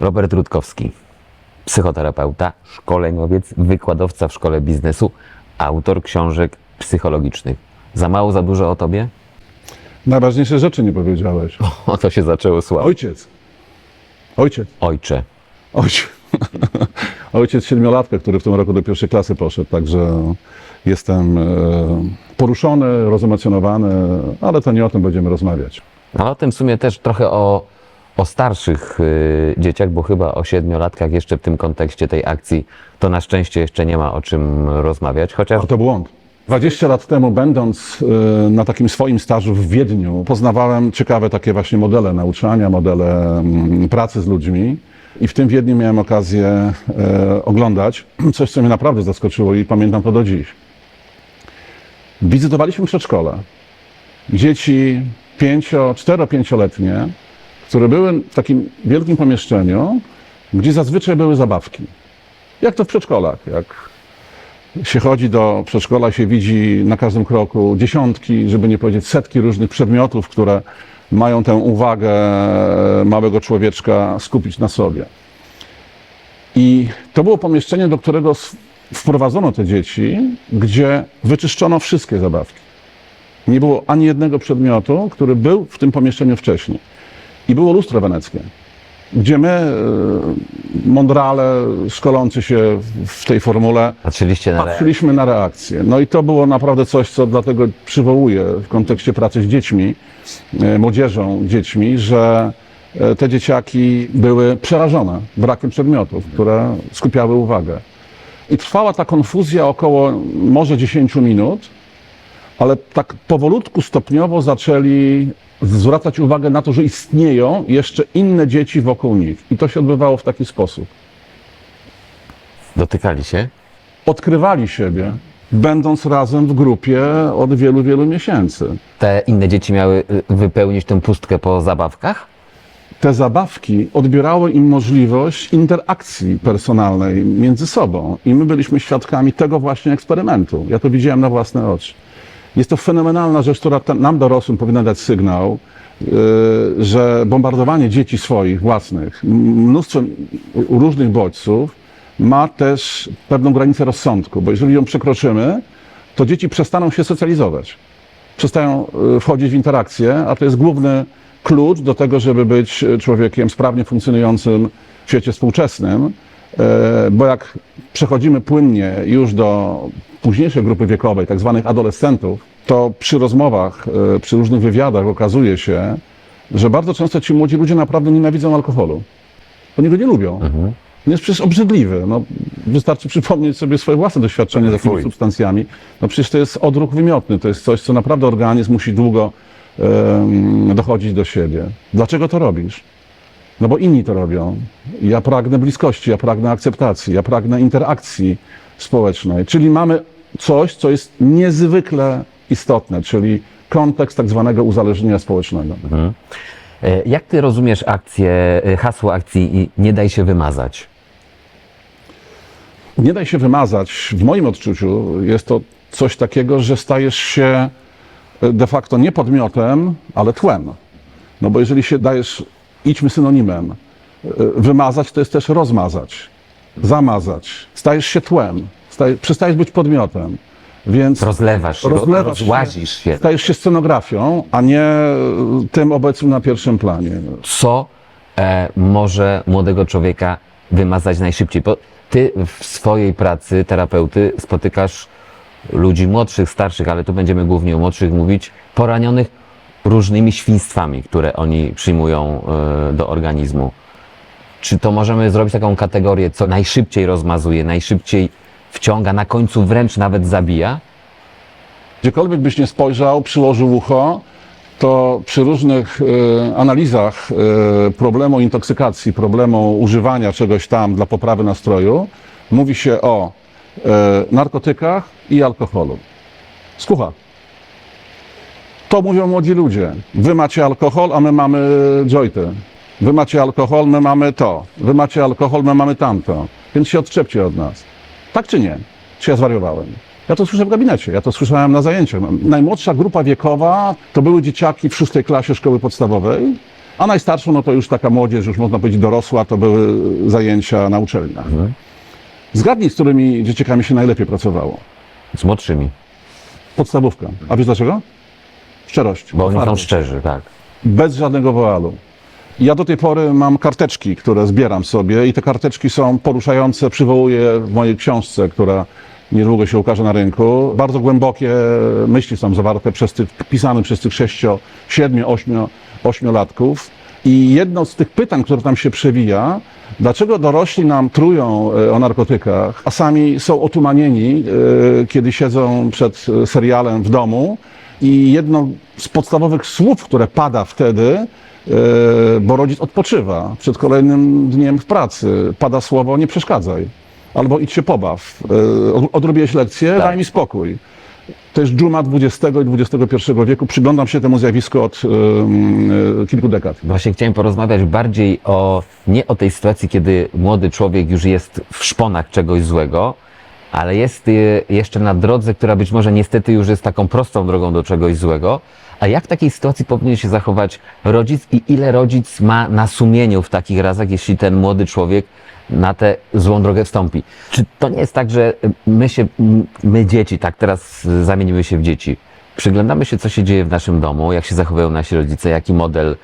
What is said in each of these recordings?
Robert Rutkowski, psychoterapeuta, szkoleniowiec, wykładowca w szkole biznesu, autor książek psychologicznych. Za mało, za dużo o tobie? Najważniejsze rzeczy nie powiedziałeś. O to się zaczęło słabo. Ojciec. Ojciec. Ojcze. Ojciec. Ojciec siedmiolatka, który w tym roku do pierwszej klasy poszedł, także jestem e, poruszony, rozemocjonowany, ale to nie o tym będziemy rozmawiać. Ale o tym w sumie też trochę o, o starszych y, dzieciach, bo chyba o siedmiolatkach jeszcze w tym kontekście tej akcji to na szczęście jeszcze nie ma o czym rozmawiać, chociaż A to błąd. 20 lat temu, będąc e, na takim swoim stażu w Wiedniu, poznawałem ciekawe takie właśnie modele nauczania, modele mm, pracy z ludźmi. I w tym Wiedniu miałem okazję e, oglądać coś, co mnie naprawdę zaskoczyło i pamiętam to do dziś. Wizytowaliśmy przedszkole. Dzieci 5, 4-5-letnie, które były w takim wielkim pomieszczeniu, gdzie zazwyczaj były zabawki. Jak to w przedszkolach, jak się chodzi do przedszkola, się widzi na każdym kroku dziesiątki, żeby nie powiedzieć setki różnych przedmiotów, które mają tę uwagę małego człowieczka skupić na sobie. I to było pomieszczenie, do którego wprowadzono te dzieci, gdzie wyczyszczono wszystkie zabawki. Nie było ani jednego przedmiotu, który był w tym pomieszczeniu wcześniej. I było lustro weneckie, gdzie my, e, mądrale, szkolący się w- tej formule, patrzyliście na reakcję. patrzyliśmy na reakcję. No i to było naprawdę coś, co dlatego przywołuję w kontekście pracy z dziećmi, e, młodzieżą, dziećmi, że e, te dzieciaki były przerażone brakiem przedmiotów, które skupiały uwagę. I trwała ta konfuzja około może 10 minut, ale tak powolutku, stopniowo zaczęli zwracać uwagę na to, że istnieją jeszcze inne dzieci wokół nich. I to się odbywało w taki sposób. Dotykali się? odkrywali siebie, będąc razem w grupie od wielu, wielu miesięcy. Te inne dzieci miały y, wypełnić tę pustkę po zabawkach? Te zabawki odbierały im możliwość interakcji personalnej między sobą i my byliśmy świadkami tego właśnie eksperymentu. Ja to widziałem na własne oczy. Jest to fenomenalna rzecz, która nam dorosłym powinna dać sygnał, yy, że bombardowanie dzieci swoich, własnych, mnóstwem różnych bodźców ma też pewną granicę rozsądku, bo jeżeli ją przekroczymy, to dzieci przestaną się socjalizować. przestają y, wchodzić w interakcję, a to jest główny klucz do tego, żeby być y, człowiekiem sprawnie funkcjonującym w świecie współczesnym, bo jak przechodzimy płynnie już do późniejszej grupy wiekowej, tak zwanych adolescentów, to przy rozmowach, e, przy różnych wywiadach okazuje się, że bardzo często ci młodzi ludzie naprawdę nienawidzą alkoholu. Oni go nie lubią. On jest przecież obrzydliwy. No, wystarczy przypomnieć sobie swoje własne doświadczenie z takimi Fuj. substancjami. No przecież to jest odruch wymiotny, to jest coś, co naprawdę organizm musi długo em, dochodzić do siebie. Dlaczego to robisz? No bo inni to robią. Ja pragnę bliskości, ja pragnę akceptacji, ja pragnę interakcji społecznej. Czyli mamy coś, co jest niezwykle istotne, czyli kontekst tak zwanego uzależnienia społecznego. E, Jak ty rozumiesz akcję, e, hasło akcji i nie daj się wymazać? Nie daj się wymazać. W moim odczuciu jest to coś takiego, że stajesz się e, de facto nie podmiotem, ale tłem. No bo jeżeli się dajesz, idźmy synonimem, e, wymazać to jest też rozmazać, zamazać. Stajesz się tłem, staj, przestajesz być podmiotem. Więc Rozlewasz się, Rozlewasz się. rozłazisz się. stajesz się scenografią, a nie e, tym obecnym na pierwszym planie. Co e, może młodego człowieka wymazać najszybciej? Bo ty w swojej pracy terapeuty spotykasz ludzi młodszych, starszych, ale tu będziemy głównie o młodszych mówić, poranionych różnymi świństwami, które oni przyjmują e, do organizmu. Czy to możemy zrobić taką kategorię, co najszybciej rozmazuje, najszybciej wciąga, na końcu wręcz nawet zabija? Gdziekolwiek byś nie spojrzał, przyłożył ucho, to przy różnych e, analizach e, problemu intoksykacji, problemu używania czegoś tam dla poprawy nastroju, mówi się o e, narkotykach i alkoholu. Skucha. To mówią młodzi ludzie. Wy macie alkohol, a my mamy jointy. Wy macie alkohol, my mamy to. Wy macie alkohol, my mamy tamto. Więc się odczepcie od nas. Tak czy nie? Czy ja zwariowałem? Ja to słyszę w gabinecie, ja to słyszałem na zajęciach. Najmłodsza grupa wiekowa to były dzieciaki w szóstej klasie szkoły podstawowej A najstarszą, no to już taka młodzież, już można powiedzieć dorosła, to były zajęcia na uczelniach. Zgadnij, z którymi dzieciakami się najlepiej pracowało. Z młodszymi, Podstawówka. A wiesz dlaczego? Szczerość. bo oni są otwartość. szczerzy, tak. Bez żadnego woalu. Ja do tej pory mam karteczki, które zbieram sobie i te karteczki są poruszające, przywołuję w mojej książce, która niedługo się ukaże na rynku. Bardzo głębokie myśli są zawarte przez tych, pisane przez tych sześcio, siedmiu, ośmiu, ośmiolatków. I jedno z tych pytań, które tam się przewija, dlaczego dorośli nam trują e, o narkotykach, a sami są otumanieni, e, kiedy siedzą przed e, serialem w domu. I jedno z podstawowych słów, które pada wtedy, e, bo rodzic odpoczywa przed kolejnym dniem w pracy, pada słowo nie przeszkadzaj. Albo idź się pobaw, e, od- odrobiłeś lekcję, Tak. daj mi spokój. To jest dżuma XX i XXI wieku. Przyglądam się temu zjawisku od e, kilku dekad. Właśnie chciałem porozmawiać bardziej o, nie o tej sytuacji, kiedy młody człowiek już jest w szponach czegoś złego, ale jest y, jeszcze na drodze, która być może niestety już jest taką prostą drogą do czegoś złego. A jak w takiej sytuacji powinien się zachować rodzic i ile rodzic ma na sumieniu w takich razach, jeśli ten młody człowiek na tę złą drogę wstąpi? Czy to nie jest tak, że my się, my dzieci, tak teraz zamienimy się w dzieci, przyglądamy się, co się dzieje w naszym domu, jak się zachowują nasi rodzice, jaki model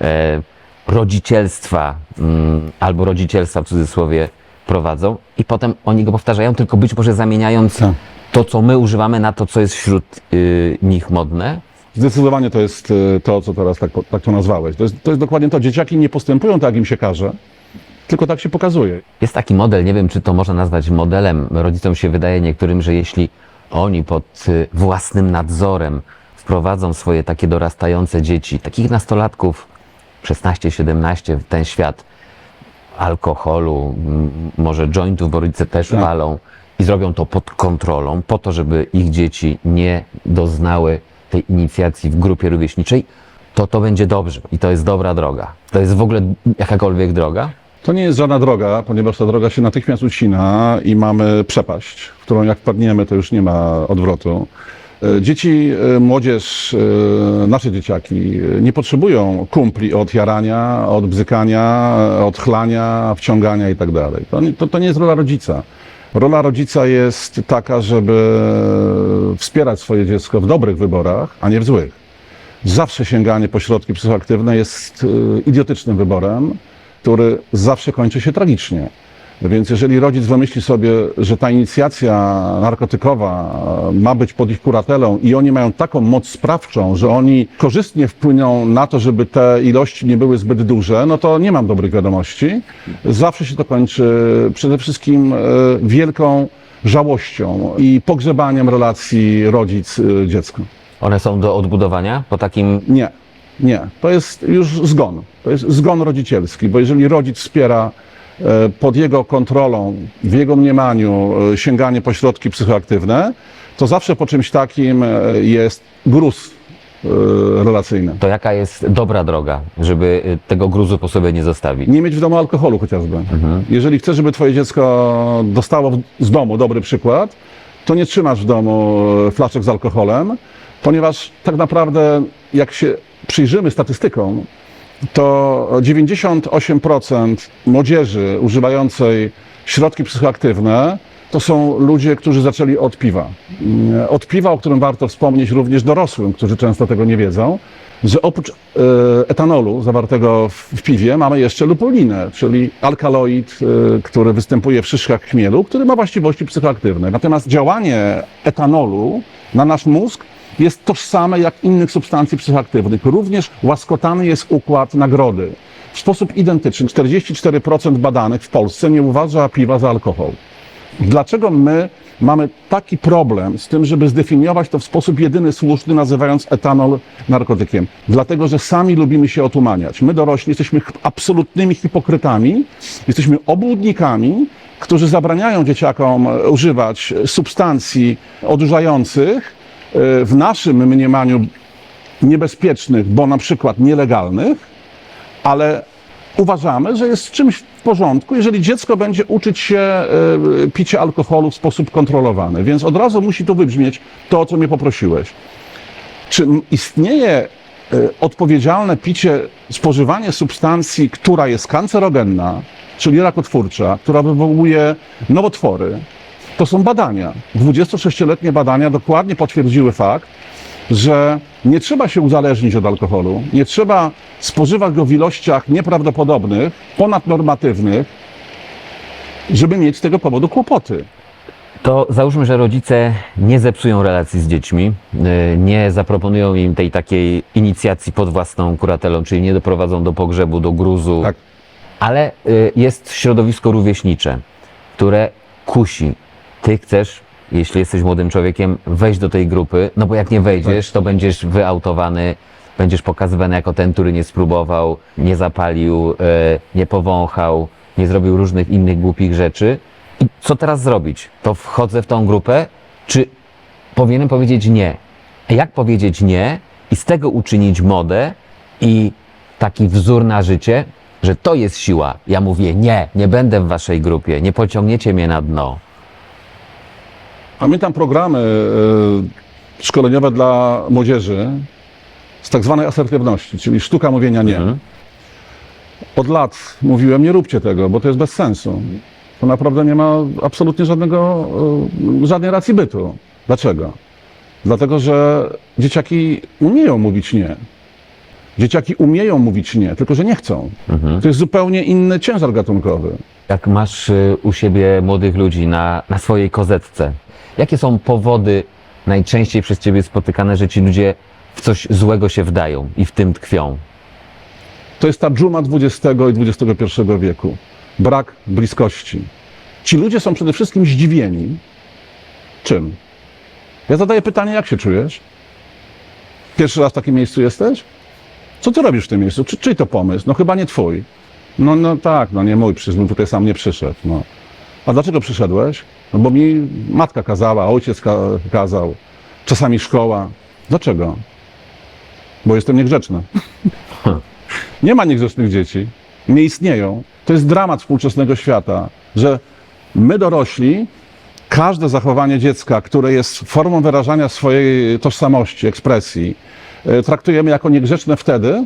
e, rodzicielstwa mm, albo rodzicielstwa w cudzysłowie i potem oni go powtarzają, tylko być może zamieniając Tak. to, co my używamy na to, co jest wśród y, nich modne. Zdecydowanie to jest e, to, co teraz tak, tak to nazwałeś. To jest, to jest dokładnie to. Dzieciaki nie postępują tak, jak im się każe, tylko tak się pokazuje. Jest taki model, nie wiem, czy to można nazwać modelem. Rodzicom się wydaje niektórym, że jeśli oni pod y, własnym nadzorem wprowadzą swoje takie dorastające dzieci, takich nastolatków 16-17 w ten świat alkoholu, może jointów, bo rodzice też Tak. palą i zrobią to pod kontrolą, po to, żeby ich dzieci nie doznały tej inicjacji w grupie rówieśniczej, to to będzie dobrze i to jest dobra droga. To jest w ogóle jakakolwiek droga? To nie jest żadna droga, ponieważ ta droga się natychmiast ucina i mamy przepaść, w którą jak wpadniemy, to już nie ma odwrotu. E, Dzieci, e, młodzież, e, nasze dzieciaki nie potrzebują kumpli od jarania, od bzykania, od chlania, wciągania i tak. To, nie- to, to nie jest rola rodzica. Rola rodzica jest taka, żeby wspierać swoje dziecko w dobrych wyborach, a nie w złych. Zawsze sięganie po środki psychoaktywne jest idiotycznym wyborem, który zawsze kończy się tragicznie. Więc jeżeli rodzic wymyśli sobie, że ta inicjacja narkotykowa e, ma być pod ich kuratelą i oni mają taką moc sprawczą, że oni korzystnie wpłyną na to, żeby te ilości nie były zbyt duże, no to nie mam dobrych wiadomości. Zawsze się to kończy przede wszystkim e, wielką żałością i pogrzebaniem relacji rodzic-dziecko. One są do odbudowania po takim Nie, nie. To jest już zgon. To jest zgon rodzicielski, bo jeżeli rodzic wspiera e, pod jego kontrolą, w jego mniemaniu e, sięganie po środki psychoaktywne, to zawsze po czymś takim e, jest gruz e, relacyjny. To jaka jest dobra droga, żeby tego gruzu po sobie nie zostawić? Nie mieć w domu alkoholu chociażby. Jeżeli chcesz, żeby twoje dziecko dostało z domu dobry przykład, to nie trzymasz w domu e, flaszek z alkoholem, ponieważ tak naprawdę jak się przyjrzymy statystykom, to 98% młodzieży używającej środki psychoaktywne to są ludzie, którzy zaczęli od piwa. Mm, Od piwa, o którym warto wspomnieć również dorosłym, którzy często tego nie wiedzą, że oprócz e, etanolu zawartego w, piwie mamy jeszcze lupulinę, czyli alkaloid, e, który występuje w szyszkach chmielu, który ma właściwości psychoaktywne. Natomiast działanie etanolu na nasz mózg jest tożsame jak innych substancji psychoaktywnych. Również łaskotany jest układ nagrody. W sposób identyczny 44% badanych w Polsce nie uważa piwa za alkohol. Dlaczego my mamy taki problem z tym, żeby zdefiniować to w sposób jedyny słuszny, nazywając etanol narkotykiem? Dlatego, że sami lubimy się otumaniać. My dorośli jesteśmy absolutnymi hipokrytami, jesteśmy obłudnikami, którzy zabraniają dzieciakom używać substancji odurzających, w naszym mniemaniu niebezpiecznych, bo na przykład nielegalnych, ale uważamy, że jest czymś w porządku, jeżeli dziecko będzie uczyć się e, picia alkoholu w sposób kontrolowany. Więc od razu musi tu wybrzmieć to, o co mnie poprosiłeś. Czy istnieje y, odpowiedzialne picie, spożywanie substancji, która jest kancerogenna, czyli rakotwórcza, która wywołuje nowotwory, to są badania. 26-letnie badania dokładnie potwierdziły fakt, że nie trzeba się uzależnić od alkoholu, nie trzeba spożywać go w ilościach nieprawdopodobnych, ponadnormatywnych, żeby mieć z tego powodu kłopoty. To załóżmy, że rodzice nie zepsują relacji z dziećmi, y, nie zaproponują im tej takiej inicjacji pod własną kuratelą, czyli nie doprowadzą do pogrzebu, do gruzu, Tak. ale y, jest środowisko rówieśnicze, które kusi. Ty chcesz, jeśli jesteś młodym człowiekiem, wejść do tej grupy, no bo jak nie wejdziesz, to będziesz wyautowany, będziesz pokazywany jako ten, który nie spróbował, nie zapalił, y, nie powąchał, nie zrobił różnych innych głupich rzeczy. I co teraz zrobić? To wchodzę w tą grupę, czy powinienem powiedzieć nie? Jak powiedzieć nie i z tego uczynić modę i taki wzór na życie, że to jest siła. Ja mówię nie, nie będę w waszej grupie, nie pociągniecie mnie na dno. Pamiętam programy e, szkoleniowe dla młodzieży z tak zwanej asertywności, czyli sztuka mówienia nie. Mhm. Od lat mówiłem, nie róbcie tego, bo to jest bez sensu. To naprawdę nie ma absolutnie żadnego, e, żadnej racji bytu. Dlaczego? Dlatego, że dzieciaki umieją mówić nie. Dzieciaki umieją mówić nie, tylko że nie chcą. To jest zupełnie inny ciężar gatunkowy. Jak masz y, u siebie młodych ludzi na, na swojej kozetce, jakie są powody najczęściej przez ciebie spotykane, że ci ludzie w coś złego się wdają i w tym tkwią? To jest ta dżuma XX i XXI wieku. Brak bliskości. Ci ludzie są przede wszystkim zdziwieni. Czym? Ja zadaję pytanie, jak się czujesz? Pierwszy raz w takim miejscu jesteś? Co ty robisz w tym miejscu? Czy, czyj to pomysł? No chyba nie twój. No, no tak, no nie mój, przecież bym tutaj sam nie przyszedł. No. A dlaczego przyszedłeś? No bo mi matka kazała, ojciec ka kazał, czasami szkoła. Dlaczego? Bo jestem niegrzeczny. Nie ma niegrzecznych dzieci. Nie istnieją. To jest dramat współczesnego świata, że my dorośli, każde zachowanie dziecka, które jest formą wyrażania swojej tożsamości, ekspresji, e, traktujemy jako niegrzeczne wtedy,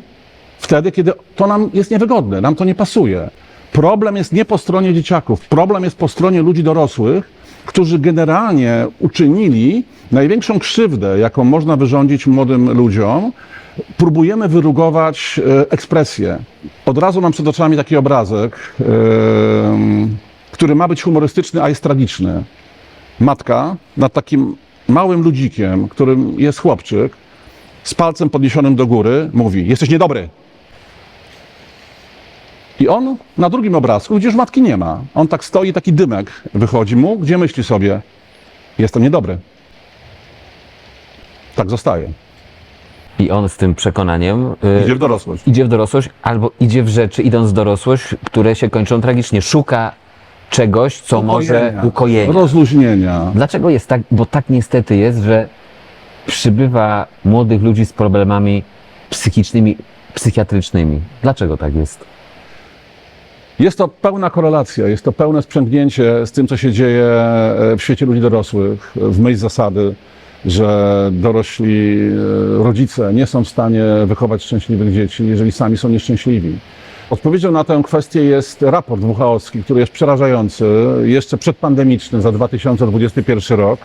wtedy, kiedy to nam jest niewygodne, nam to nie pasuje. Problem jest nie po stronie dzieciaków, problem jest po stronie ludzi dorosłych, którzy generalnie uczynili największą krzywdę, jaką można wyrządzić młodym ludziom. Próbujemy wyrugować e, ekspresję. Od razu mam przed oczami taki obrazek, em, który ma być humorystyczny, a jest tragiczny. Matka nad takim małym ludzikiem, którym jest chłopczyk, z palcem podniesionym do góry, mówi: Jesteś niedobry. I on na drugim obrazku, gdzie już matki nie ma, on tak stoi, taki dymek wychodzi mu, gdzie myśli sobie: Jestem niedobry. Tak zostaje. I on z tym przekonaniem y, Idzie w dorosłość. idzie w dorosłość albo idzie w rzeczy, idąc w dorosłość, które się kończą tragicznie. Szuka czegoś, co może ukojenia. Rozluźnienia. Dlaczego jest tak? Bo tak niestety jest, że przybywa młodych ludzi z problemami psychicznymi, psychiatrycznymi. Dlaczego tak jest? Jest to pełna korelacja, jest to pełne sprzęgnięcie z tym, co się dzieje e, w świecie ludzi dorosłych, w myśl zasady, że dorośli e, rodzice nie są w stanie wychować szczęśliwych dzieci, jeżeli sami są nieszczęśliwi. Odpowiedzią na tę kwestię jest raport WHO-ski, który jest przerażający, jeszcze przedpandemiczny za 2021 rok,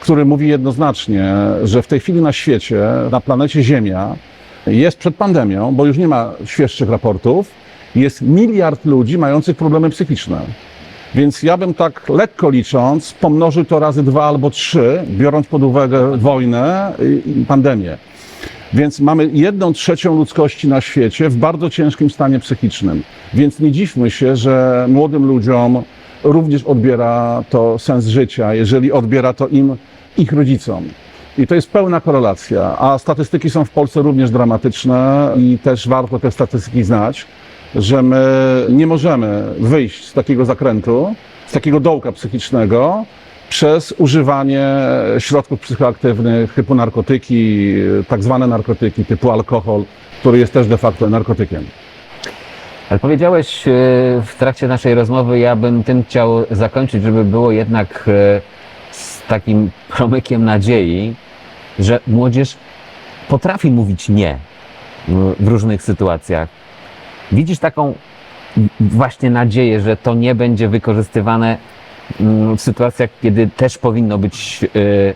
który mówi jednoznacznie, że w tej chwili na świecie, na planecie Ziemia, jest przed pandemią, bo już nie ma świeższych raportów, jest miliard ludzi mających problemy psychiczne. Więc ja bym tak lekko licząc, pomnożył to razy dwa albo trzy, biorąc pod uwagę wojnę i pandemię. Więc mamy jedną trzecią ludzkości na świecie w bardzo ciężkim stanie psychicznym. Więc nie dziwmy się, że młodym ludziom również odbiera to sens życia, jeżeli odbiera to im, ich rodzicom. I to jest pełna korelacja. A statystyki są w Polsce również dramatyczne i też warto te statystyki znać, że my nie możemy wyjść z takiego zakrętu, z takiego dołka psychicznego przez używanie środków psychoaktywnych typu narkotyki, tak zwane narkotyki typu alkohol, który jest też de facto narkotykiem. Ale powiedziałeś e, w trakcie naszej rozmowy, ja bym tym chciał zakończyć, żeby było jednak e, z takim promykiem nadziei, że młodzież potrafi mówić nie. w różnych sytuacjach. Widzisz taką właśnie nadzieję, że to nie będzie wykorzystywane mm, w sytuacjach, kiedy też powinno być y,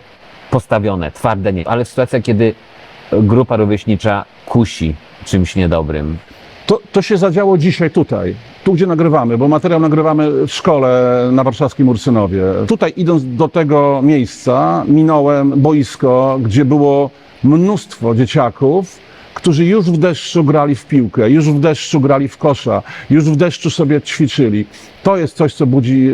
postawione, twarde nie, ale w sytuacjach, kiedy grupa rówieśnicza kusi czymś niedobrym. To, to się zadziało dzisiaj tutaj, tu gdzie nagrywamy, bo materiał nagrywamy w szkole na warszawskim Ursynowie. Tutaj idąc do tego miejsca minąłem boisko, gdzie było mnóstwo dzieciaków, którzy już w deszczu grali w piłkę, już w deszczu grali w kosza, już w deszczu sobie ćwiczyli. To jest coś, co budzi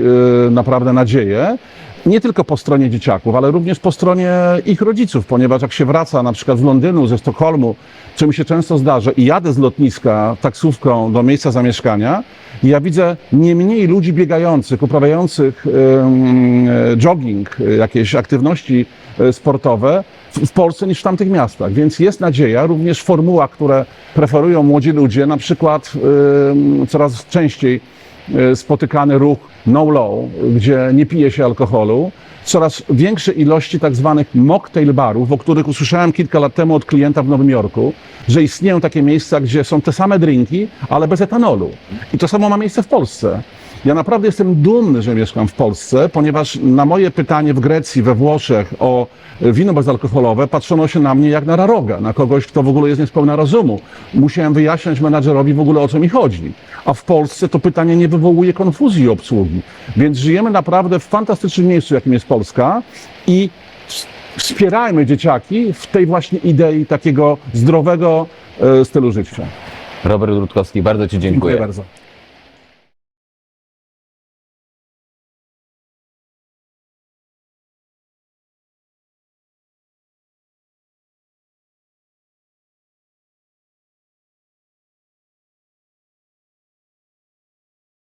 y, naprawdę nadzieję. Nie tylko po stronie dzieciaków, ale również po stronie ich rodziców, ponieważ jak się wraca na przykład z Londynu, ze Sztokholmu, co mi się często zdarza, i jadę z lotniska taksówką do miejsca zamieszkania, ja widzę nie mniej ludzi biegających, uprawiających e, jogging, e, jakieś aktywności e, sportowe w, Polsce niż w tamtych miastach. Więc jest nadzieja, również formuła, które preferują młodzi ludzie, na przykład em, coraz częściej e, spotykany ruch no low, gdzie nie pije się alkoholu, coraz większe ilości tak zwanych mocktail barów, o których usłyszałem kilka lat temu od klienta w Nowym Jorku, że istnieją takie miejsca, gdzie są te same drinki, ale bez etanolu. I to samo ma miejsce w Polsce. Ja naprawdę jestem dumny, że mieszkam w Polsce, ponieważ na moje pytanie w Grecji, we Włoszech o wino bezalkoholowe patrzono się na mnie jak na raroga, na kogoś, kto w ogóle jest niespełna rozumu. Musiałem wyjaśniać menadżerowi w ogóle o co mi chodzi. A w Polsce to pytanie nie wywołuje konfuzji obsługi. Więc żyjemy naprawdę w fantastycznym miejscu, jakim jest Polska i wspierajmy dzieciaki w tej właśnie idei takiego zdrowego e, stylu życia. Robert Rutkowski, bardzo Ci dziękuję. bardzo.